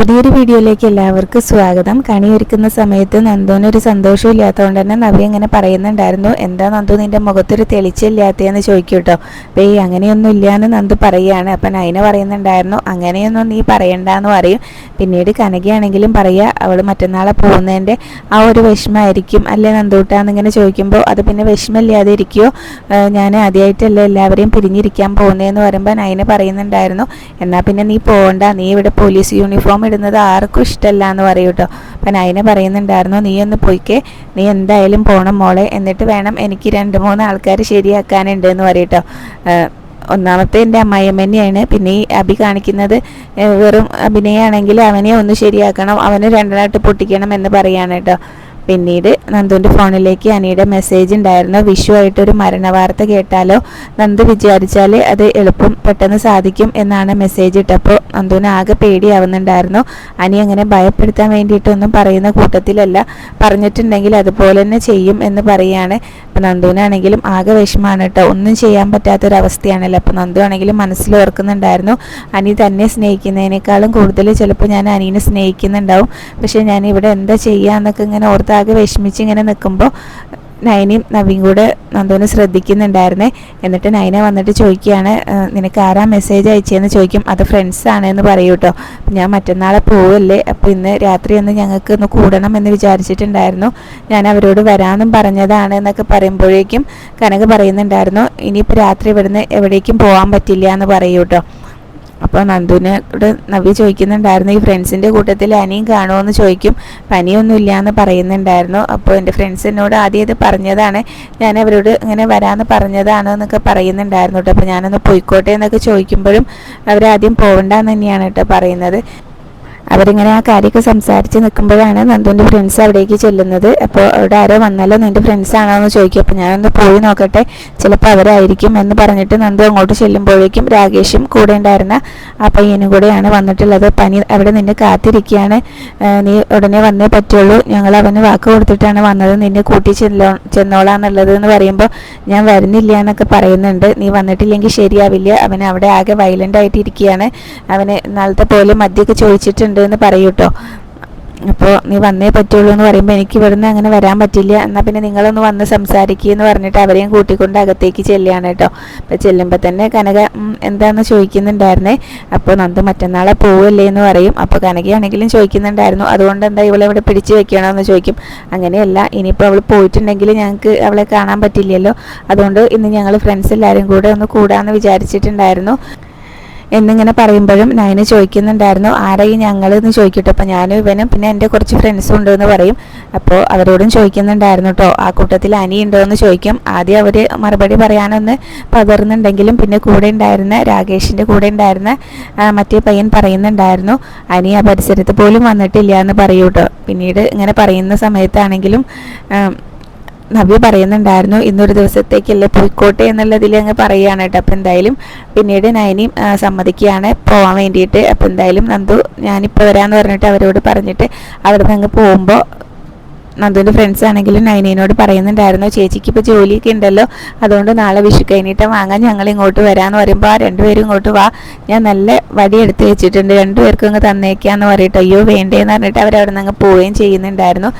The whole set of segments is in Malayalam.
പുതിയൊരു വീഡിയോയിലേക്ക് എല്ലാവർക്കും സ്വാഗതം. കണി ഒരുക്കുന്ന സമയത്ത് നന്ദുവിന് ഒരു സന്തോഷമില്ലാത്തതുകൊണ്ട് തന്നെ നവി അങ്ങനെ പറയുന്നുണ്ടായിരുന്നു. എന്താ നന്ദു നിന്റെ മുഖത്തൊരു തെളിച്ചില്ലാത്തതെന്ന് ചോദിക്കും കേട്ടോ അപ്പോൾ ഈ അങ്ങനെയൊന്നും ഇല്ലയെന്ന് നന്ദു പറയുകയാണ്. അപ്പം നൈന പറയുന്നുണ്ടായിരുന്നു അങ്ങനെയൊന്നും നീ പറയണ്ടെന്ന് പറയും. പിന്നീട് കനകയാണെങ്കിലും പറയുക അവൾ മറ്റന്നാളെ പോകുന്നതിന്റെ ആ ഒരു വിഷമമായിരിക്കും. അല്ലേ നന്ദൂട്ടാന്നിങ്ങനെ ചോദിക്കുമ്പോൾ അത് പിന്നെ വിഷമമില്ലാതെ ഇരിക്കുമോ ഞാൻ ആദ്യമായിട്ടല്ലേ എല്ലാവരെയും പിരിഞ്ഞിരിക്കാൻ പോകുന്നതെന്ന് പറയുമ്പോൾ നൈന പറയുന്നുണ്ടായിരുന്നു. എന്നാൽ പിന്നെ നീ പോകണ്ട നീ ഇവിടെ പോലീസ് യൂണിഫോം ഇടുന്നത് ആർക്കും ഇഷ്ടമല്ല എന്ന് പറയും കേട്ടോ അപ്പം നൈന പറയുന്നുണ്ടായിരുന്നു നീ ഒന്ന് പോയിക്കേ. നീ എന്തായാലും പോണം മോളെ. എന്നിട്ട് വേണം എനിക്ക് രണ്ട് മൂന്ന് ആൾക്കാർ ശരിയാക്കാനുണ്ട് എന്ന് പറയും കേട്ടോ ഒന്നാമത്തെ എന്റെ അമ്മായിയമ്മ പിന്നെ ഈ അഭി കാണിക്കുന്നത് വെറും അഭിനയാണെങ്കിൽ അവനെ ഒന്ന് ശരിയാക്കണം അവന് രണ്ടാട്ട് പൊട്ടിക്കണം എന്ന് പറയാണ് കേട്ടോ പിന്നീട് നന്ദുവിന്റെ ഫോണിലേക്ക് അനിയുടെ മെസ്സേജ് ഉണ്ടായിരുന്നു. വിഷു ആയിട്ടൊരു മരണവാർത്ത കേട്ടാലോ? നന്ദു വിചാരിച്ചാൽ അത് എളുപ്പം പെട്ടെന്ന് സാധിക്കും എന്നാണ് മെസ്സേജ് ഇട്ടപ്പോൾ നന്ദുവിന് ആകെ പേടിയാവുന്നുണ്ടായിരുന്നു. അനി അങ്ങനെ ഭയപ്പെടുത്താൻ വേണ്ടിയിട്ടൊന്നും പറയുന്ന കൂട്ടത്തിലല്ല. പറഞ്ഞിട്ടുണ്ടെങ്കിൽ അതുപോലെ തന്നെ ചെയ്യും എന്ന് പറയുകയാണ് അപ്പം നന്ദുവിനാണെങ്കിലും ആകെ വിഷമമാണ് കേട്ടോ. ഒന്നും ചെയ്യാൻ പറ്റാത്തൊരവസ്ഥയാണല്ലോ. അപ്പം നന്ദു ആണെങ്കിലും മനസ്സിൽ ഓർക്കുന്നുണ്ടായിരുന്നു. അനി തന്നെ സ്നേഹിക്കുന്നതിനേക്കാളും കൂടുതൽ ചിലപ്പോൾ ഞാൻ അനീനെ സ്നേഹിക്കുന്നുണ്ടാവും. പക്ഷേ ഞാൻ ഇവിടെ എന്താ ചെയ്യുക എന്നൊക്കെ ഇങ്ങനെ ഓർത്ത് ആകെ വിഷമിച്ച് ഇങ്ങനെ നിൽക്കുമ്പോൾ നൈനയും നവീൻ കൂടെ നന്ദുവിനെ ശ്രദ്ധിക്കുന്നുണ്ടായിരുന്നേ. എന്നിട്ട് നൈന വന്നിട്ട് ചോദിക്കുകയാണ് "ഏഹ്, നിനക്ക് ആരാ മെസ്സേജ് അയച്ചതെന്ന് ചോദിക്കും അത് ഫ്രണ്ട്സാണ് എന്ന് പറയൂ കേട്ടോ ഞാൻ മറ്റന്നാളെ പോവല്ലേ? അപ്പോൾ ഇന്ന് രാത്രി ഒന്ന് ഞങ്ങൾക്ക് ഒന്ന് കൂടണം എന്ന് വിചാരിച്ചിട്ടുണ്ടായിരുന്നു. ഞാൻ അവരോട് വരാമെന്നും പറഞ്ഞതാണ് എന്നൊക്കെ പറയുമ്പോഴേക്കും കനക പറയുന്നുണ്ടായിരുന്നു ഇനിയിപ്പോൾ രാത്രി ഇവിടുന്ന് എവിടേക്കും പോകാൻ പറ്റില്ല എന്ന് പറയൂ കേട്ടോ അപ്പോൾ നന്ദുവിനോട് നവ്യ ചോദിക്കുന്നുണ്ടായിരുന്നു ഈ ഫ്രണ്ട്സിന്റെ കൂട്ടത്തിൽ അനിയും കാണുമെന്ന് ചോദിക്കും. പനിയൊന്നും എന്ന് പറയുന്നുണ്ടായിരുന്നു. അപ്പോൾ എന്റെ ഫ്രണ്ട്സ് എന്നോട് ആദ്യം ഇത് പറഞ്ഞതാണ്. ഞാൻ അവരോട് ഇങ്ങനെ വരാമെന്ന് പറഞ്ഞതാണ് എന്നൊക്കെ പറയുന്നുണ്ടായിരുന്നു കേട്ടോ. അപ്പോൾ ഞാനൊന്ന് പോയിക്കോട്ടെ എന്നൊക്കെ ചോദിക്കുമ്പോഴും അവരാദ്യം പോകണ്ടെന്ന് തന്നെയാണ് കേട്ടോ പറയുന്നത്. അവരിങ്ങനെ ആ കാര്യമൊക്കെ സംസാരിച്ച് നിൽക്കുമ്പോഴാണ് നന്ദുവിന്റെ ഫ്രണ്ട്സ് അവിടേക്ക് ചെല്ലുന്നത്. അപ്പോൾ അവിടെ ആരോ വന്നാലോ നിന്റെ ഫ്രണ്ട്സ് ആണോ എന്ന് ചോദിക്കും. അപ്പോൾ ഞാനൊന്ന് പോയി നോക്കട്ടെ ചിലപ്പോൾ അവരായിരിക്കും എന്ന് പറഞ്ഞിട്ട് നന്ദു അങ്ങോട്ട് ചെല്ലുമ്പോഴേക്കും രാകേഷും കൂടെ ഉണ്ടായിരുന്ന ആ പയ്യനും കൂടെയാണ് വന്നിട്ടുള്ളത്. പനി അവിടെ നിന്നെ കാത്തിരിക്കുകയാണ്. നീ ഉടനെ വന്നേ പറ്റുള്ളൂ. ഞങ്ങൾ അവന് വാക്ക് കൊടുത്തിട്ടാണ് വന്നത്. നിന്നെ കൂട്ടി ചെല്ലോ ചെന്നോളാന്നുള്ളത് എന്ന് പറയുമ്പോൾ ഞാൻ വരുന്നില്ല എന്നൊക്കെ പറയുന്നുണ്ട്. നീ വന്നിട്ടില്ലെങ്കിൽ ശരിയാവില്ല. അവൻ അവിടെ ആകെ വയലന്റ് ആയിട്ട് ഇരിക്കുകയാണ് അവന് നാളത്തെ പോലെ മദ്യമൊക്കെ ചോദിച്ചിട്ടുണ്ട്. എന്ന് പറയൂ കേട്ടോ അപ്പോൾ നീ വന്നേ പറ്റുള്ളൂ എന്ന് പറയുമ്പോൾ എനിക്ക് ഇവിടുന്ന് അങ്ങനെ വരാൻ പറ്റില്ല. എന്നാൽ പിന്നെ നിങ്ങളൊന്ന് വന്ന് സംസാരിക്കുക എന്ന് പറഞ്ഞിട്ട് അവരെയും കൂട്ടിക്കൊണ്ട് അകത്തേക്ക് ചെല്ലുകയാണ് കേട്ടോ. അപ്പോൾ ചെല്ലുമ്പോൾ തന്നെ കനക "ഉം, എന്താണെന്ന് ചോദിക്കുന്നുണ്ടായിരുന്നേ? അപ്പോൾ നന്ദു മറ്റന്നാളെ പോവല്ലേ എന്ന് പറയും. അപ്പോൾ കനകയാണെങ്കിലും ചോദിക്കുന്നുണ്ടായിരുന്നു. അതുകൊണ്ട് എന്താ ഇവളെ ഇവിടെ പിടിച്ചു വെക്കണമെന്ന് ചോദിക്കും. അങ്ങനെയല്ല ഇനിയിപ്പോൾ അവൾ പോയിട്ടുണ്ടെങ്കിൽ ഞങ്ങൾക്ക് അവളെ കാണാൻ പറ്റില്ലല്ലോ. അതുകൊണ്ട് ഇന്ന് ഞങ്ങൾ ഫ്രണ്ട്സ് എല്ലാവരും കൂടെ ഒന്ന് കൂടാമെന്ന് വിചാരിച്ചിട്ടുണ്ടായിരുന്നു. എന്നിങ്ങനെ പറയുമ്പോഴും നയന് ചോദിക്കുന്നുണ്ടായിരുന്നു ആരെയും ഞങ്ങൾ എന്ന് ചോദിക്കട്ടെ. അപ്പോൾ ഞാനും ഇവനും പിന്നെ എന്റെ കുറച്ച് ഫ്രണ്ട്സും ഉണ്ട് എന്ന് പറയും. അപ്പോൾ അവരോടും ചോദിക്കുന്നുണ്ടായിരുന്നു കേട്ടോ ആ കൂട്ടത്തിൽ അനി എന്ന് ചോദിക്കും. ആദ്യം അവർ മറുപടി പറയാനൊന്ന് പകർന്നുണ്ടെങ്കിലും പിന്നെ കൂടെ ഉണ്ടായിരുന്ന രാകേഷിന്റെ കൂടെ ഉണ്ടായിരുന്ന മറ്റേ പയ്യൻ പറയുന്നുണ്ടായിരുന്നു അനി ആ പരിസരത്ത് പോലും വന്നിട്ടില്ല എന്ന് പറയൂ കേട്ടോ പിന്നീട് ഇങ്ങനെ പറയുന്ന സമയത്താണെങ്കിലും നവ്യ പറയുന്നുണ്ടായിരുന്നു ഇന്നൊരു ദിവസത്തേക്കല്ലേ പോയിക്കോട്ടെ എന്നുള്ളതിൽ അങ്ങ് പറയുകയാണ് കേട്ടോ. അപ്പം എന്തായാലും പിന്നീട് നയനിയും സമ്മതിക്കുകയാണ്. പോകാൻ വേണ്ടിയിട്ട്. അപ്പം എന്തായാലും നന്ദു ഞാനിപ്പോൾ വരാമെന്ന് പറഞ്ഞിട്ട് അവരോട് പറഞ്ഞിട്ട് അവിടെ നിന്ന് അങ്ങ് പോകുമ്പോൾ നന്ദുവിന്റെ ഫ്രണ്ട്സ് ആണെങ്കിലും നൈനീനോട് പറയുന്നുണ്ടായിരുന്നു ചേച്ചിക്ക് ഇപ്പോൾ ജോലിയൊക്കെ ഉണ്ടല്ലോ. അതുകൊണ്ട് നാളെ വിഷു കഴിഞ്ഞിട്ട് വാങ്ങാൻ ഞങ്ങൾ ഇങ്ങോട്ട് വരാമെന്ന് പറയുമ്പോൾ ആ രണ്ടുപേരും ഇങ്ങോട്ട് വാ. ഞാൻ നല്ല വടി എടുത്ത് വെച്ചിട്ടുണ്ട്. രണ്ടുപേർക്കും അങ്ങ് തന്നേക്കാന്ന് പറയട്ടെ. അയ്യോ വേണ്ടേന്ന് പറഞ്ഞിട്ട് അവരവിടെ നിന്ന് അങ്ങ് പോവുകയും ചെയ്യുന്നുണ്ടായിരുന്നു.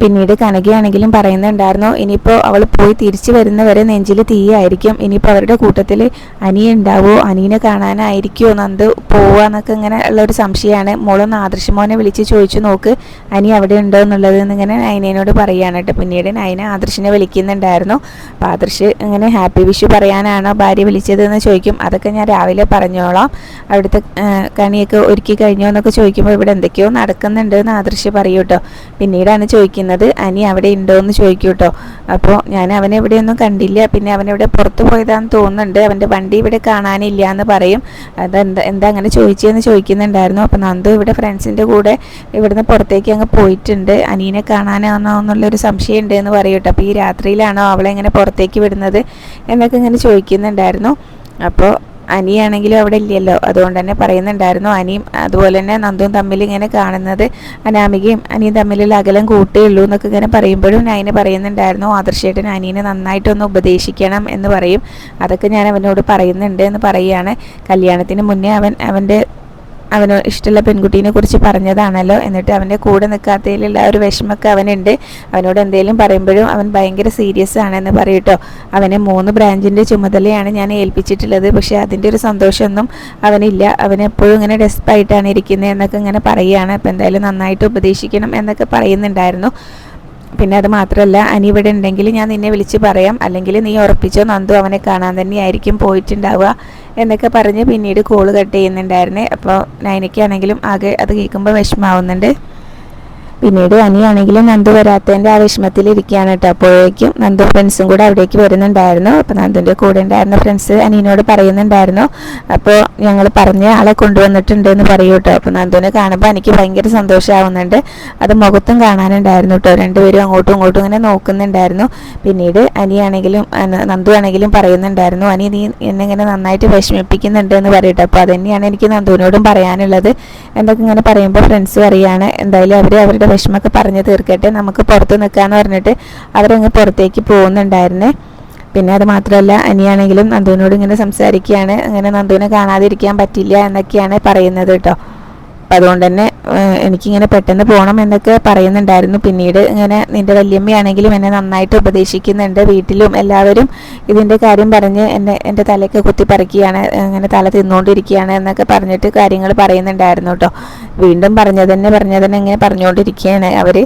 പിന്നീട് കനകയാണെങ്കിലും പറയുന്നുണ്ടായിരുന്നു ഇനിയിപ്പോൾ അവൾ പോയി തിരിച്ചു വരുന്നവരെ നെഞ്ചിൽ തീയായിരിക്കും. ഇനിയിപ്പോൾ അവരുടെ കൂട്ടത്തിൽ അനിയ ഉണ്ടാവോ അനിയനെ കാണാനായിരിക്കുമോ നന്ദ് പോവുക എന്നൊക്കെ ഇങ്ങനെ ഉള്ള ഒരു സംശയമാണ് മോളൊന്ന് ആദർശമോനെ വിളിച്ച് ചോദിച്ചു നോക്ക്. അനി അവിടെ ഉണ്ടോ എന്നുള്ളത് എന്നിങ്ങനെ നയനയോട് പറയുകയാണ് കേട്ടോ. പിന്നീട് നയന ആദർശിനെ വിളിക്കുന്നുണ്ടായിരുന്നു. അപ്പോൾ ആദർശ് ഇങ്ങനെ ഹാപ്പി വിഷു പറയാനാണോ ഭാര്യ വിളിച്ചതെന്ന് ചോദിക്കും. അതൊക്കെ ഞാൻ രാവിലെ പറഞ്ഞോളാം. അവിടുത്തെ കണിയൊക്കെ ഒരുക്കി കഴിഞ്ഞോ എന്നൊക്കെ ചോദിക്കുമ്പോൾ ഇവിടെ എന്തൊക്കെയോ നടക്കുന്നുണ്ട് എന്ന് ആദർശ് പറയൂട്ടോ. പിന്നീടാണ് ചോദിക്കുന്നത്. അനി അവിടെ ഉണ്ടോ എന്ന് ചോദിക്കൂ കേട്ടോ അപ്പോൾ ഞാൻ അവനെ ഇവിടെയൊന്നും കണ്ടില്ല. പിന്നെ അവനെവിടെ പുറത്ത് പോയതാന്ന് തോന്നുന്നുണ്ട്. അവന്റെ വണ്ടി ഇവിടെ കാണാനില്ല എന്ന് പറയും. അതെന്താ എന്താ അങ്ങനെ ചോദിച്ചതെന്ന് ചോദിക്കുന്നുണ്ടായിരുന്നു. അപ്പോൾ നന്ദു ഇവിടെ ഫ്രണ്ട്സിന്റെ കൂടെ ഇവിടുന്ന് പുറത്തേക്ക് അങ്ങ് പോയിട്ടുണ്ട്. അനീനെ കാണാനാണോ എന്നുള്ളൊരു സംശയം ഉണ്ട് എന്ന് പറയും കേട്ടോ അപ്പോൾ ഈ രാത്രിയിലാണോ അവളെ ഇങ്ങനെ പുറത്തേക്ക് വിടുന്നത് എന്നൊക്കെ ഇങ്ങനെ ചോദിക്കുന്നുണ്ടായിരുന്നു. അപ്പോൾ അനിയാണെങ്കിലും അവിടെ ഇല്ലല്ലോ. അതുകൊണ്ട് തന്നെ പറയുന്നുണ്ടായിരുന്നു അനിയും അതുപോലെ തന്നെ നന്ദുവും തമ്മിൽ ഇങ്ങനെ കാണുന്നത് അനാമികയും അനിയും തമ്മിലുള്ള അകലം കൂട്ടേ ഉള്ളൂ എന്നൊക്കെ ഇങ്ങനെ പറയുമ്പോഴും ഞാൻ പറയുന്നുണ്ടായിരുന്നു ആദർശേട്ടൻ അനീനെ നന്നായിട്ടൊന്ന് ഉപദേശിക്കണം എന്ന് പറയും. അതൊക്കെ ഞാൻ അവനോട് പറയുന്നുണ്ട് എന്ന് പറയുകയാണ്. കല്യാണത്തിന് മുന്നേ അവൻ അവന്റെ അവന് ഇഷ്ടമുള്ള പെൺകുട്ടീനെ കുറിച്ച് പറഞ്ഞതാണല്ലോ. എന്നിട്ട് അവന്റെ കൂടെ നിൽക്കാത്തതിലുള്ള ഒരു വിഷമമൊക്കെ അവനുണ്ട്. അവനോട് എന്തെങ്കിലും പറയുമ്പോഴും അവൻ ഭയങ്കര സീരിയസ് ആണെന്ന് പറയൂട്ടോ അവനെ മൂന്ന് ബ്രാഞ്ചിന്റെ ചുമതലയാണ് ഞാൻ ഏൽപ്പിച്ചിട്ടുള്ളത്. പക്ഷേ അതിന്റെ ഒരു സന്തോഷമൊന്നും അവനില്ല. അവൻ എപ്പോഴും ഇങ്ങനെ ഡെസ്പായിട്ടാണ് ഇരിക്കുന്നത് എന്നൊക്കെ ഇങ്ങനെ പറയുകയാണ്. അപ്പോൾ എന്തായാലും നന്നായിട്ട് ഉപദേശിക്കണം എന്നൊക്കെ പറയുന്നുണ്ടായിരുന്നു. പിന്നെ അത് മാത്രമല്ല അനി ഇവിടെ ഉണ്ടെങ്കിൽ ഞാൻ നിന്നെ വിളിച്ച് പറയാം. അല്ലെങ്കിൽ നീ ഉറപ്പിച്ചോ നന്ദു അവനെ കാണാൻ തന്നെയായിരിക്കും പോയിട്ടുണ്ടാവുക. എന്നൊക്കെ പറഞ്ഞ് പിന്നീട് കോൾ കട്ട് ചെയ്യുന്നുണ്ടായിരുന്നേ. അപ്പോൾ നൈനയ്ക്കാണെങ്കിലും ആകെ അത് കേൾക്കുമ്പോൾ വിഷമാവുന്നുണ്ട്. പിന്നീട് അനിയാണെങ്കിലും നന്ദു വരാത്തതിന്റെ ആ വിഷമത്തിലിരിക്കുകയാണ് കേട്ടോ. അപ്പോഴേക്കും നന്ദു ഫ്രണ്ട്സും കൂടെ അവിടേക്ക് വരുന്നുണ്ടായിരുന്നു. അപ്പോൾ നന്ദുവിന്റെ കൂടെ ഉണ്ടായിരുന്ന ഫ്രണ്ട്സ് അനിയനോട് പറയുന്നുണ്ടായിരുന്നു. അപ്പോൾ ഞങ്ങൾ പറഞ്ഞ ആളെ കൊണ്ടുവന്നിട്ടുണ്ട് എന്ന് പറയൂ കേട്ടോ. അപ്പോൾ നന്ദുവിനെ കാണുമ്പോൾ എനിക്ക് ഭയങ്കര സന്തോഷമാവുന്നുണ്ട് അത് മുഖത്തും കാണാനുണ്ടായിരുന്നു കേട്ടോ. രണ്ടുപേരും അങ്ങോട്ടും ഇങ്ങോട്ടും ഇങ്ങനെ നോക്കുന്നുണ്ടായിരുന്നു. പിന്നീട് അനിയാണെങ്കിലും അന- നന്ദു ആണെങ്കിലും പറയുന്നുണ്ടായിരുന്നു അനി നീ എന്നെങ്ങനെ നന്നായിട്ട് വിഷമിപ്പിക്കുന്നുണ്ട് എന്ന് പറയട്ടെ അപ്പോൾ അതന്നെയാണ് എനിക്ക് നന്ദുവിനോടും പറയാനുള്ളത്. എന്തൊക്കെ ഇങ്ങനെ പറയുമ്പോൾ ഫ്രണ്ട്സ് പറയാണ് എന്തായാലും അവർ അവരുടെ വിഷമമൊക്കെ പറഞ്ഞു തീർക്കട്ടെ. നമുക്ക് പുറത്ത് നിൽക്കാന്ന് പറഞ്ഞിട്ട് അവരങ്ങ് പുറത്തേക്ക് പോകുന്നുണ്ടായിരുന്നേ. പിന്നെ അത് മാത്രമല്ല അനിയാണെങ്കിലും നന്ദുവിനോട് ഇങ്ങനെ സംസാരിക്കുകയാണ്. അങ്ങനെ നന്ദുവിനെ കാണാതിരിക്കാൻ പറ്റില്ല എന്നൊക്കെയാണ് പറയുന്നത് കേട്ടോ. അതുകൊണ്ട് തന്നെ എനിക്കിങ്ങനെ പെട്ടെന്ന് പോകണം എന്നൊക്കെ പറയുന്നുണ്ടായിരുന്നു. പിന്നീട് ഇങ്ങനെ നിന്റെ വല്യമ്മയാണെങ്കിലും എന്നെ നന്നായിട്ട് ഉപദേശിക്കുന്നുണ്ട്. വീട്ടിലും എല്ലാവരും ഇതിന്റെ കാര്യം പറഞ്ഞ് എന്നെ എന്റെ തലയൊക്കെ കുത്തിപ്പറിക്കുകയാണ് ഇങ്ങനെ തല തിന്നുകൊണ്ടിരിക്കുകയാണ് എന്നൊക്കെ പറഞ്ഞിട്ട് കാര്യങ്ങൾ പറയുന്നുണ്ടായിരുന്നു കേട്ടോ. വീണ്ടും പറഞ്ഞത് തന്നെ പറഞ്ഞത് തന്നെ ഇങ്ങനെ പറഞ്ഞുകൊണ്ടിരിക്കുകയാണ്. അവർ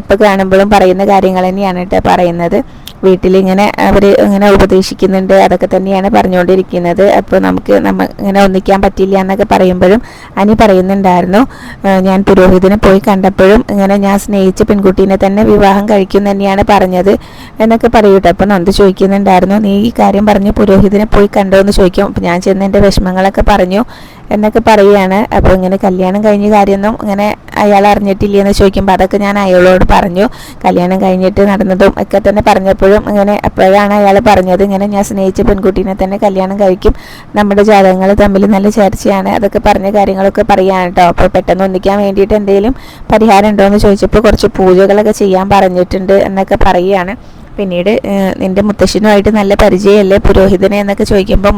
എപ്പോൾ കാണുമ്പോഴും പറയുന്ന കാര്യങ്ങൾ തന്നെയാണ് കേട്ടോ പറയുന്നത്. വീട്ടിലിങ്ങനെ അവർ ഇങ്ങനെ ഉപദേശിക്കുന്നുണ്ട് അതൊക്കെ തന്നെയാണ് പറഞ്ഞുകൊണ്ടിരിക്കുന്നത്. അപ്പോൾ നമുക്ക് നമ്മ ഇങ്ങനെ ഒന്നിക്കാൻ പറ്റില്ല എന്നൊക്കെ പറയുമ്പോഴും അനി പറയുന്നുണ്ടായിരുന്നു ഞാൻ പുരോഹിതനെ പോയി കണ്ടപ്പോഴും ഇങ്ങനെ ഞാൻ സ്നേഹിച്ച പെൺകുട്ടീനെ തന്നെ വിവാഹം കഴിക്കും തന്നെയാണ് പറഞ്ഞത് എന്നൊക്കെ പറയൂട്ടോ. അപ്പോൾ നന്ദി ചോദിക്കുന്നുണ്ടായിരുന്നു നീ ഈ കാര്യം പറഞ്ഞ് പുരോഹിതനെ പോയി കണ്ടോ? എന്ന് ചോദിക്കും. ഞാൻ ചെന്ന് എന്റെ വിഷമങ്ങളൊക്കെ പറഞ്ഞു. എന്നൊക്കെ പറയുകയാണ്. അപ്പോൾ ഇങ്ങനെ കല്യാണം കഴിഞ്ഞ കാര്യമൊന്നും ഇങ്ങനെ അയാൾ അറിഞ്ഞിട്ടില്ല എന്ന് ചോദിക്കുമ്പോൾ അതൊക്കെ ഞാൻ അയാളോട് പറഞ്ഞു. കല്യാണം കഴിഞ്ഞിട്ട് നടന്നതും ഒക്കെ തന്നെ പറഞ്ഞപ്പോഴും ഇങ്ങനെ അപ്പോഴാണ് അയാൾ പറഞ്ഞത് ഇങ്ങനെ ഞാൻ സ്നേഹിച്ച പെൺകുട്ടീനെ തന്നെ കല്യാണം കഴിക്കും. നമ്മുടെ ജാതകങ്ങൾ തമ്മിൽ നല്ല ചേർച്ചയാണ്. അതൊക്കെ പറഞ്ഞ കാര്യങ്ങളൊക്കെ പറയുകയാണ് കേട്ടോ. അപ്പോൾ പെട്ടെന്ന് ഒന്നിക്കാൻ വേണ്ടിയിട്ട് എന്തെങ്കിലും പരിഹാരം ഉണ്ടോ എന്ന് ചോദിച്ചപ്പോൾ കുറച്ച് പൂജകളൊക്കെ ചെയ്യാൻ പറഞ്ഞിട്ടുണ്ട് എന്നൊക്കെ പറയുകയാണ്. പിന്നീട് നിന്റെ മുത്തശ്ശനുമായിട്ട് നല്ല പരിചയമല്ലേ പുരോഹിതനെ എന്നൊക്കെ ചോദിക്കുമ്പോൾ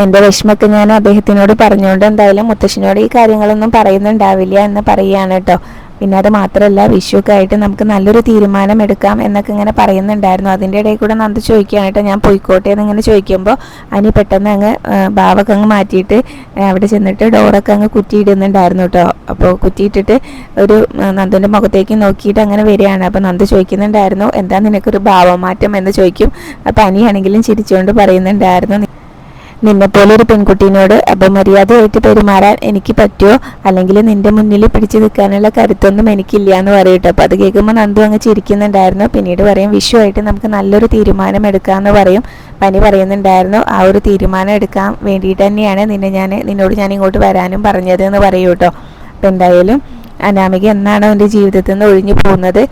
എന്റെ വിഷമൊക്കെ ഞാൻ അദ്ദേഹത്തിനോട് പറഞ്ഞുകൊണ്ട് എന്തായാലും മുത്തശ്ശനോട് ഈ കാര്യങ്ങളൊന്നും പറയുന്നുണ്ടാവില്ല എന്ന് പറയുകയാണ് കേട്ടോ. പിന്നെ അത് മാത്രമല്ല വിഷുവൊക്കെ ആയിട്ട് നമുക്ക് നല്ലൊരു തീരുമാനം എടുക്കാം എന്നൊക്കെ ഇങ്ങനെ പറയുന്നുണ്ടായിരുന്നു. അതിന്റെ ഇടയിൽ കൂടെ നന്ദി ചോദിക്കുകയാണ് കേട്ടോ. ഞാൻ പോയിക്കോട്ടെ എന്ന് ഇങ്ങനെ ചോദിക്കുമ്പോൾ അനി പെട്ടെന്ന് അങ്ങ് ബാവൊക്കെ അങ്ങ് മാറ്റിയിട്ട് അവിടെ ചെന്നിട്ട് ഡോറൊക്കെ അങ്ങ് കുറ്റിയിടുന്നുണ്ടായിരുന്നു കേട്ടോ. അപ്പോൾ കുറ്റിയിട്ടിട്ട് ഒരു നന്ദന്റെ മുഖത്തേക്ക് നോക്കിയിട്ട് അങ്ങനെ വരികയാണ്. അപ്പോൾ നന്ദി ചോദിക്കുന്നുണ്ടായിരുന്നു എന്താ നിനക്കൊരു ഭാവമാറ്റം? എന്ന് ചോദിക്കും. അപ്പോൾ അനിയാണെങ്കിലും ചിരിച്ചുകൊണ്ട് പറയുന്നുണ്ടായിരുന്നു. നിന്നെപ്പോലെ ഒരു പെൺകുട്ടീനോട് അപമര്യാദയായിട്ട് പെരുമാറാൻ എനിക്ക് പറ്റുമോ അല്ലെങ്കിൽ നിന്റെ മുന്നിൽ പിടിച്ചു നിൽക്കാനുള്ള കരുത്തൊന്നും എനിക്കില്ല എന്ന് പറയട്ടോ അപ്പോൾ അത് കേൾക്കുമ്പോൾ നന്ദു അങ്ങ് ചിരിക്കുന്നുണ്ടായിരുന്നു. പിന്നീട് പറയും വിഷുവായിട്ട് നമുക്ക് നല്ലൊരു തീരുമാനം എടുക്കാമെന്ന് പറയും. പനി പറയുന്നുണ്ടായിരുന്നു ആ ഒരു തീരുമാനം എടുക്കാൻ വേണ്ടിയിട്ട് തന്നെയാണ് നിന്നെ ഞാൻ നിന്നോട് ഞാൻ ഇങ്ങോട്ട് വരാനും പറഞ്ഞത് എന്ന് പറയൂട്ടോ അപ്പോൾ എന്തായാലും അനാമിക എന്നാണ് അവന്റെ ജീവിതത്തിൽ നിന്ന് ഒഴിഞ്ഞു പോകുന്നത്.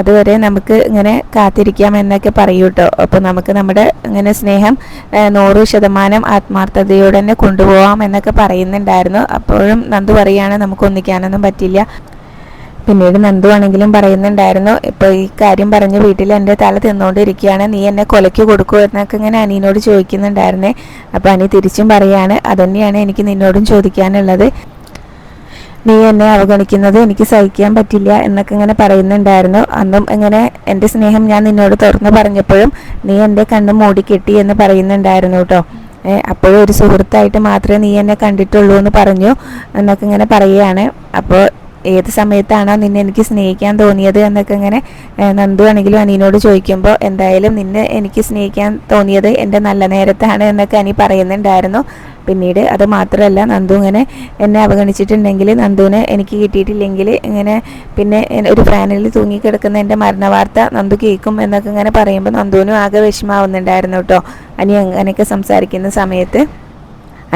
അതുവരെ നമുക്ക് ഇങ്ങനെ കാത്തിരിക്കാം എന്നൊക്കെ പറയൂ കേട്ടോ അപ്പോൾ നമുക്ക് നമ്മുടെ ഇങ്ങനെ സ്നേഹം നൂറ് ശതമാനം ആത്മാർത്ഥതയോടെ തന്നെ കൊണ്ടുപോകാം എന്നൊക്കെ പറയുന്നുണ്ടായിരുന്നു. അപ്പോഴും നന്ദു പറയുകയാണ് നമുക്ക് ഒന്നിക്കാനൊന്നും പറ്റില്ല. പിന്നീട് നന്ദു ആണെങ്കിലും പറയുന്നുണ്ടായിരുന്നു ഇപ്പോൾ ഈ കാര്യം പറഞ്ഞ് വീട്ടിൽ എന്റെ തല തിന്നുകൊണ്ടിരിക്കുകയാണ്. നീ എന്നെ കൊലയ്ക്ക് കൊടുക്കുമോ എന്നൊക്കെ ഇങ്ങനെ അനിയനോട് ചോദിക്കുന്നുണ്ടായിരുന്നേ. അപ്പോൾ അനി തിരിച്ചും പറയാണ് അതന്നെയാണ് എനിക്ക് നിന്നോടും ചോദിക്കാനുള്ളത്. നീ എന്നെ അവഗണിക്കുന്നത് എനിക്ക് സഹിക്കാൻ പറ്റില്ല എന്നൊക്കെ ഇങ്ങനെ പറയുന്നുണ്ടായിരുന്നു. അന്നും ഇങ്ങനെ എന്റെ സ്നേഹം ഞാൻ നിന്നോട് തുറന്നു പറഞ്ഞപ്പോഴും നീ എന്റെ കണ്ണ് മൂടിക്കെട്ടി എന്ന് പറയുന്നുണ്ടായിരുന്നു കേട്ടോ. അപ്പോഴും ഒരു സുഹൃത്തായിട്ട് മാത്രമേ നീ എന്നെ കണ്ടിട്ടുള്ളൂ എന്ന് പറഞ്ഞു എന്നൊക്കെ ഇങ്ങനെ പറയുകയാണ്. അപ്പോൾ ഏത് സമയത്താണോ നിന്നെ എനിക്ക് സ്നേഹിക്കാൻ തോന്നിയത് എന്നൊക്കെ ഇങ്ങനെ നന്ദു ആണെങ്കിലും അനിയനോട് ചോദിക്കുമ്പോൾ എന്തായാലും നിന്നെ എനിക്ക് സ്നേഹിക്കാൻ തോന്നിയത് എന്റെ നല്ല നേരത്താണ് എന്നൊക്കെ അനി പറയുന്നുണ്ടായിരുന്നു. പിന്നീട് അത് മാത്രമല്ല നന്ദു ഇങ്ങനെ എന്നെ അവഗണിച്ചിട്ടുണ്ടെങ്കിൽ നന്ദുവിന് എനിക്ക് കിട്ടിയിട്ടില്ലെങ്കിൽ ഇങ്ങനെ പിന്നെ ഒരു ഫാനിൽ തൂങ്ങിക്കിടക്കുന്ന എന്റെ മരണവാർത്ത നന്ദു കേൾക്കും എന്നൊക്കെ ഇങ്ങനെ പറയുമ്പോൾ നന്ദുവിനും ആകെ വിഷമാവുന്നുണ്ടായിരുന്നു കേട്ടോ. അനി അങ്ങനെയൊക്കെ സംസാരിക്കുന്ന സമയത്ത്.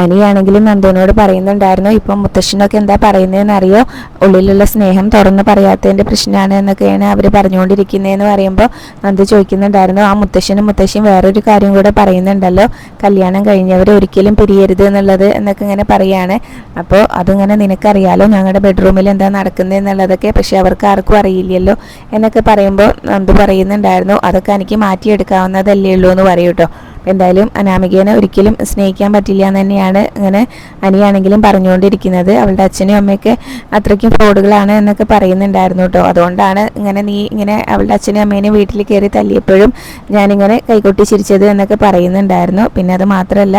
അനിയാണെങ്കിലും നന്ദുവിനോട് പറയുന്നുണ്ടായിരുന്നു ഇപ്പം മുത്തശ്ശനൊക്കെ എന്താ പറയുന്നതെന്ന് അറിയോ ഉള്ളിലുള്ള സ്നേഹം തുറന്ന് പറയാത്തതിന്റെ പ്രശ്നമാണ് എന്നൊക്കെയാണ് അവർ പറഞ്ഞുകൊണ്ടിരിക്കുന്നതെന്ന് പറയുമ്പോൾ നന്ദു ചോദിക്കുന്നുണ്ടായിരുന്നു. ആ മുത്തശ്ശനും മുത്തശ്ശിയും വേറൊരു കാര്യം കൂടെ പറയുന്നുണ്ടല്ലോ. കല്യാണം കഴിഞ്ഞവർ ഒരിക്കലും പിരിയരുത് എന്നുള്ളത് എന്നൊക്കെ ഇങ്ങനെ പറയുകയാണ് അപ്പോൾ അതിങ്ങനെ നിനക്കറിയാലോ ഞങ്ങളുടെ ബെഡ്റൂമിൽ എന്താ നടക്കുന്നത് എന്നുള്ളതൊക്കെ പക്ഷേ അവർക്ക് ആർക്കും അറിയില്ലല്ലോ എന്നൊക്കെ പറയുമ്പോൾ നന്ദു പറയുന്നുണ്ടായിരുന്നു. അതൊക്കെ എനിക്ക് മാറ്റിയെടുക്കാവുന്നതല്ലേ ഉള്ളൂ എന്ന് പറയൂട്ടോ എന്തായാലും അനാമികേനെ ഒരിക്കലും സ്നേഹിക്കാൻ പറ്റില്ല എന്ന് തന്നെയാണ് ഇങ്ങനെ അനിയാണെങ്കിലും പറഞ്ഞുകൊണ്ടിരിക്കുന്നത്. അവളുടെ അച്ഛനും അമ്മയൊക്കെ അത്രയ്ക്കും ഫ്രോഡുകളാണ് എന്നൊക്കെ പറയുന്നുണ്ടായിരുന്നു കേട്ടോ. അതുകൊണ്ടാണ് ഇങ്ങനെ നീ ഇങ്ങനെ അവളുടെ അച്ഛനും അമ്മേനെയും വീട്ടിൽ കയറി തല്ലിയപ്പോഴും ഞാനിങ്ങനെ കൈകൊട്ടി ചിരിച്ചത് എന്നൊക്കെ പറയുന്നുണ്ടായിരുന്നു. പിന്നെ അത് മാത്രമല്ല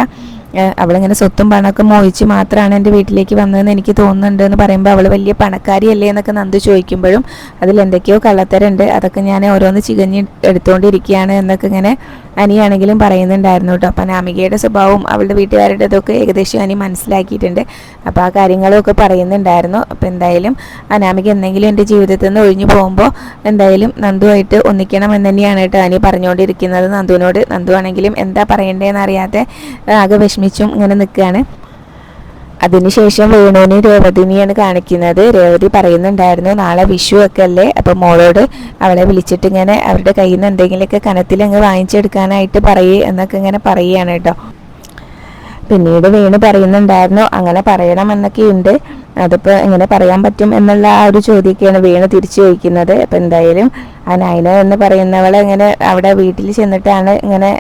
അവളിങ്ങനെ സ്വത്തും പണമൊക്കെ മോഹിച്ച് മാത്രമാണ് എന്റെ വീട്ടിലേക്ക് വന്നതെന്ന് എനിക്ക് തോന്നുന്നുണ്ട് എന്ന് പറയുമ്പോൾ അവൾ വലിയ പണക്കാരിയല്ലേ എന്നൊക്കെ നന്ദു ചോദിക്കുമ്പോഴും അതിൽ എന്തൊക്കെയോ കള്ളത്തരുണ്ട്. അതൊക്കെ ഞാൻ ഓരോന്ന് ചികഞ്ഞ് എടുത്തുകൊണ്ടിരിക്കുകയാണ് എന്നൊക്കെ ഇങ്ങനെ അനിയാണെങ്കിലും പറയുന്നുണ്ടായിരുന്നു കേട്ടോ. അപ്പം നാമികയുടെ സ്വഭാവവും അവളുടെ വീട്ടുകാരുടെ ഇതൊക്കെ ഏകദേശം അനി മനസ്സിലാക്കിയിട്ടുണ്ട്. അപ്പോൾ ആ കാര്യങ്ങളൊക്കെ പറയുന്നുണ്ടായിരുന്നു. അപ്പോൾ എന്തായാലും അനാമിക എന്തെങ്കിലും എന്റെ ജീവിതത്തിൽ നിന്ന് ഒഴിഞ്ഞു പോകുമ്പോൾ എന്തായാലും നന്ദുവായിട്ട് ഒന്നിക്കണം എന്ന് തന്നെയാണ് കേട്ടോ അനി പറഞ്ഞുകൊണ്ടിരിക്കുന്നത് നന്ദുവിനോട്. നന്ദു ആണെങ്കിലും എന്താ പറയണ്ടേന്ന് അറിയാതെ ആകെ വിഷമിച്ചും ഇങ്ങനെ നിൽക്കുകയാണ്. അതിനുശേഷം വേണുവിനെ രേവതിനെയാണ് കാണിക്കുന്നത്. രേവതി പറയുന്നുണ്ടായിരുന്നു നാളെ വിഷു ഒക്കെ അല്ലേ? അപ്പം മോളോട് അവളെ വിളിച്ചിട്ട് ഇങ്ങനെ അവരുടെ കയ്യിൽ നിന്ന് എന്തെങ്കിലുമൊക്കെ കനത്തിൽ അങ്ങ് വാങ്ങിച്ചെടുക്കാനായിട്ട് പറയേ എന്നൊക്കെ ഇങ്ങനെ പറയുകയാണ് കേട്ടോ. പിന്നീട് വേണു പറയുന്നുണ്ടായിരുന്നു അങ്ങനെ പറയണം എന്നൊക്കെയുണ്ട് അതിപ്പോൾ എങ്ങനെ പറയാൻ പറ്റും എന്നുള്ള ആ ഒരു ചോദ്യമൊക്കെയാണ് വേണു തിരിച്ചു ചോദിക്കുന്നത്. അപ്പം എന്തായാലും ആ നയന എന്ന് പറയുന്നവളെ ഇങ്ങനെ അവിടെ വീട്ടിൽ ചെന്നിട്ടാണ് ഇങ്ങനെ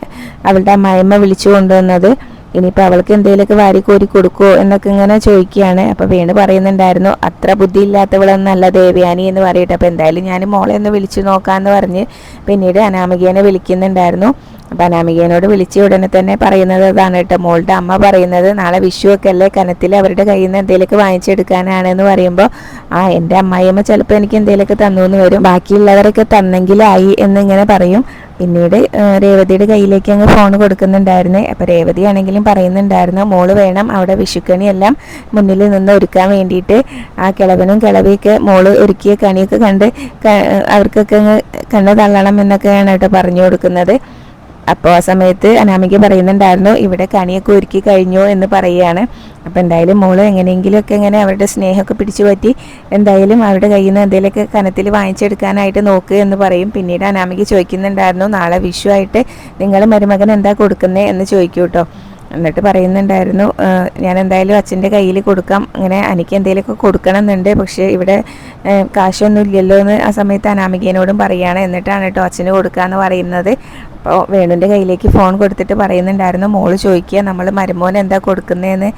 അവളുടെ അമ്മായിമ്മ വിളിച്ചു കൊണ്ടുവന്നത്. ഇനിയിപ്പോൾ അവൾക്ക് എന്തെങ്കിലുമൊക്കെ വാരി കോരി കൊടുക്കുമോ എന്നൊക്കെ ഇങ്ങനെ ചോദിക്കുകയാണ്. അപ്പോൾ വേണു പറയുന്നുണ്ടായിരുന്നു അത്ര ബുദ്ധിയില്ലാത്തവളൊന്നല്ല ദേവയാനി എന്ന് പറയട്ടെ. അപ്പോൾ എന്തായാലും ഞാൻ മോളെ ഒന്ന് വിളിച്ചു നോക്കാമെന്ന് പറഞ്ഞ് പിന്നീട് അനാമികേനെ വിളിക്കുന്നുണ്ടായിരുന്നു. അപ്പം അനാമികേനോട് വിളിച്ച ഉടനെ തന്നെ പറയുന്നത് അതാണ് കേട്ടോ. മോളുടെ അമ്മ പറയുന്നത് നാളെ വിഷു ഒക്കെ അല്ലേ? കനത്തിൽ അവരുടെ കയ്യിൽ നിന്ന് എന്തെങ്കിലുമൊക്കെ വാങ്ങിച്ചെടുക്കാനാണെന്ന് പറയുമ്പോൾ ആ എന്റെ അമ്മായിയമ്മ ചിലപ്പോൾ എനിക്ക് എന്തെങ്കിലുമൊക്കെ തന്നു എന്ന് വരും. ബാക്കിയുള്ളവരൊക്കെ തന്നെങ്കിലായി എന്നിങ്ങനെ പറയും. പിന്നീട് രേവതിയുടെ കയ്യിലേക്ക് അങ്ങ് ഫോൺ കൊടുക്കുന്നുണ്ടായിരുന്നു. അപ്പോൾ രേവതി ആണെങ്കിലും പറയുന്നുണ്ടായിരുന്നു മോൾ വേണം അവിടെ വിഷുക്കണിയെല്ലാം മുന്നിൽ നിന്ന് ഒരുക്കാൻ വേണ്ടിയിട്ട്. ആ കിളവനും കിളവിയൊക്കെ മോൾ ഒരുക്കിയ കണിയൊക്കെ കണ്ട് അവർക്കൊക്കെ അങ്ങ് കണ്ണ് തള്ളണം എന്നൊക്കെയാണ് കേട്ടോ പറഞ്ഞു കൊടുക്കുന്നത്. അപ്പോൾ ആ സമയത്ത് അനാമിക പറയുന്നുണ്ടായിരുന്നു ഇവിടെ കണിയൊക്കെ ഒരുക്കി കഴിഞ്ഞു? എന്ന് പറയുകയാണ്. അപ്പോൾ എന്തായാലും മോൾ എങ്ങനെയെങ്കിലുമൊക്കെ ഇങ്ങനെ അവരുടെ സ്നേഹമൊക്കെ പിടിച്ചു പറ്റി എന്തായാലും അവരുടെ കയ്യിൽ നിന്ന് എന്തെങ്കിലുമൊക്കെ കനത്തിൽ വാങ്ങിച്ചെടുക്കാനായിട്ട് നോക്ക് എന്ന് പറയും. പിന്നീട് അനാമിക ചോദിക്കുന്നുണ്ടായിരുന്നു നാളെ വിഷു ആയിട്ട് നിങ്ങൾ മരുമകൻ എന്താ കൊടുക്കുന്നത് എന്ന് ചോദിക്കൂ കേട്ടോ. എന്നിട്ട് പറയുന്നുണ്ടായിരുന്നു ഞാൻ എന്തായാലും അച്ഛന്റെ കയ്യിൽ കൊടുക്കാം അങ്ങനെ എനിക്ക് എന്തെങ്കിലുമൊക്കെ കൊടുക്കണം എന്നുണ്ട് പക്ഷേ ഇവിടെ കാശൊന്നും ഇല്ലല്ലോ എന്ന് ആ സമയത്ത് അനാമികേനോടും പറയുകയാണ് എന്നിട്ടാണ് കേട്ടോ അച്ഛന് കൊടുക്കാമെന്ന് പറയുന്നത്. അപ്പോൾ വേണുവിന്റെ കയ്യിലേക്ക് ഫോൺ കൊടുത്തിട്ട് പറയുന്നുണ്ടായിരുന്നു മോൾ ചോദിക്കുക നമ്മൾ മരുമോൻ എന്താ കൊടുക്കുന്നതെന്ന്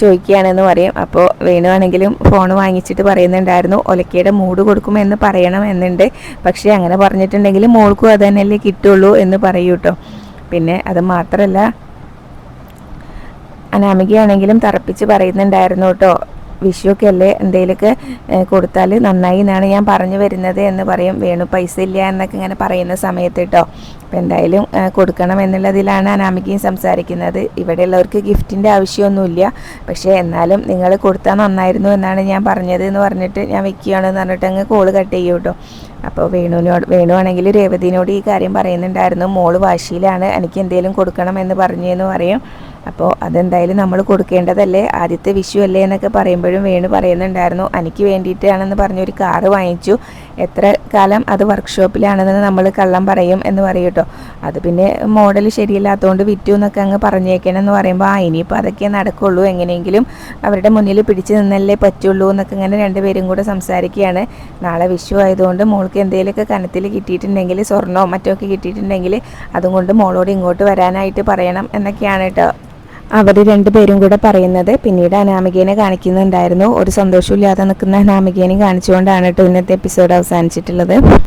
ചോദിക്കുകയാണെന്ന് പറയും. അപ്പോൾ വേണുവാണെങ്കിലും ഫോൺ വാങ്ങിച്ചിട്ട് പറയുന്നുണ്ടായിരുന്നു ഒലക്കയുടെ മൂട് കൊടുക്കുമെന്ന് പറയണം എന്നുണ്ട്. പക്ഷേ അങ്ങനെ പറഞ്ഞിട്ടുണ്ടെങ്കിൽ മോൾക്കും അത് തന്നെയല്ലേ കിട്ടുള്ളൂ എന്ന് പറയൂ കേട്ടോ പിന്നെ അത് മാത്രമല്ല അനാമികയാണെങ്കിലും തറപ്പിച്ച് പറയുന്നുണ്ടായിരുന്നു കേട്ടോ. വിഷുവൊക്കെ അല്ലേ എന്തെങ്കിലുമൊക്കെ കൊടുത്താൽ നന്നായി എന്നാണ് ഞാൻ പറഞ്ഞു വരുന്നത് എന്ന് പറയും. വേണു പൈസ ഇല്ല എന്നൊക്കെ ഇങ്ങനെ പറയുന്ന സമയത്ത് കേട്ടോ. അപ്പോൾ എന്തായാലും കൊടുക്കണം എന്നുള്ളതിലാണ് അനാമികയും സംസാരിക്കുന്നത്. ഇവിടെയുള്ളവർക്ക് ഗിഫ്റ്റിന്റെ ആവശ്യമൊന്നുമില്ല. പക്ഷേ എന്നാലും നിങ്ങൾ കൊടുത്താൽ നന്നായിരുന്നു എന്നാണ് ഞാൻ പറഞ്ഞത് എന്ന് പറഞ്ഞിട്ട് ഞാൻ വെക്കുകയാണെന്ന് പറഞ്ഞിട്ട് അങ്ങ് കോൾ കട്ട് ചെയ്യും കേട്ടോ. അപ്പോൾ വേണുവിനോട് വേണുവാണെങ്കിൽ രേവതിനോട് ഈ കാര്യം പറയുന്നുണ്ടായിരുന്നു. മോൾ വാശിയിലാണ് എനിക്ക് എന്തെങ്കിലും കൊടുക്കണം എന്ന് പറഞ്ഞു എന്ന് പറയും. അപ്പോൾ അതെന്തായാലും നമ്മൾ കൊടുക്കേണ്ടതല്ലേ? ആദ്യത്തെ വിഷു അല്ലേ എന്നൊക്കെ പറയുമ്പോഴും വേണു പറയുന്നുണ്ടായിരുന്നു. എനിക്ക് വേണ്ടിയിട്ടാണെന്ന് പറഞ്ഞൊരു കാറ് വാങ്ങിച്ചു. എത്ര കാലം അത് വർക്ക്ഷോപ്പിലാണെന്ന് നമ്മൾ കള്ളം പറയും എന്ന് പറയും അത് പിന്നെ മോഡൽ ശരിയല്ലാത്തതുകൊണ്ട് വിറ്റു എന്നൊക്കെ അങ്ങ് പറഞ്ഞേക്കണമെന്ന് പറയുമ്പോൾ ആ ഇനിയിപ്പോൾ അതൊക്കെ നടക്കുള്ളൂ. എങ്ങനെയെങ്കിലും അവരുടെ മുന്നിൽ പിടിച്ചു നിന്നല്ലേ പറ്റുള്ളൂ എന്നൊക്കെ ഇങ്ങനെ രണ്ടുപേരും കൂടെ സംസാരിക്കുകയാണ്. നാളെ വിഷു ആയതുകൊണ്ട് മോൾക്ക് എന്തെങ്കിലുമൊക്കെ കനത്തിൽ കിട്ടിയിട്ടുണ്ടെങ്കിൽ സ്വർണമോ മറ്റോ ഒക്കെ കിട്ടിയിട്ടുണ്ടെങ്കിൽ അതും കൊണ്ട് മോളോട് ഇങ്ങോട്ട് വരാനായിട്ട് പറയണം എന്നൊക്കെയാണ് കേട്ടോ. അവർ രണ്ടുപേരും കൂടെ പറയുന്നത്. പിന്നീട് അനാമികേനെ കാണിക്കുന്നുണ്ടായിരുന്നു. ഒരു സന്തോഷമില്ലാതെ നിൽക്കുന്ന അനാമികേനെ കാണിച്ചുകൊണ്ടാണ് കേട്ടോ ഇന്നത്തെ എപ്പിസോഡ് അവസാനിച്ചിട്ടുള്ളത്.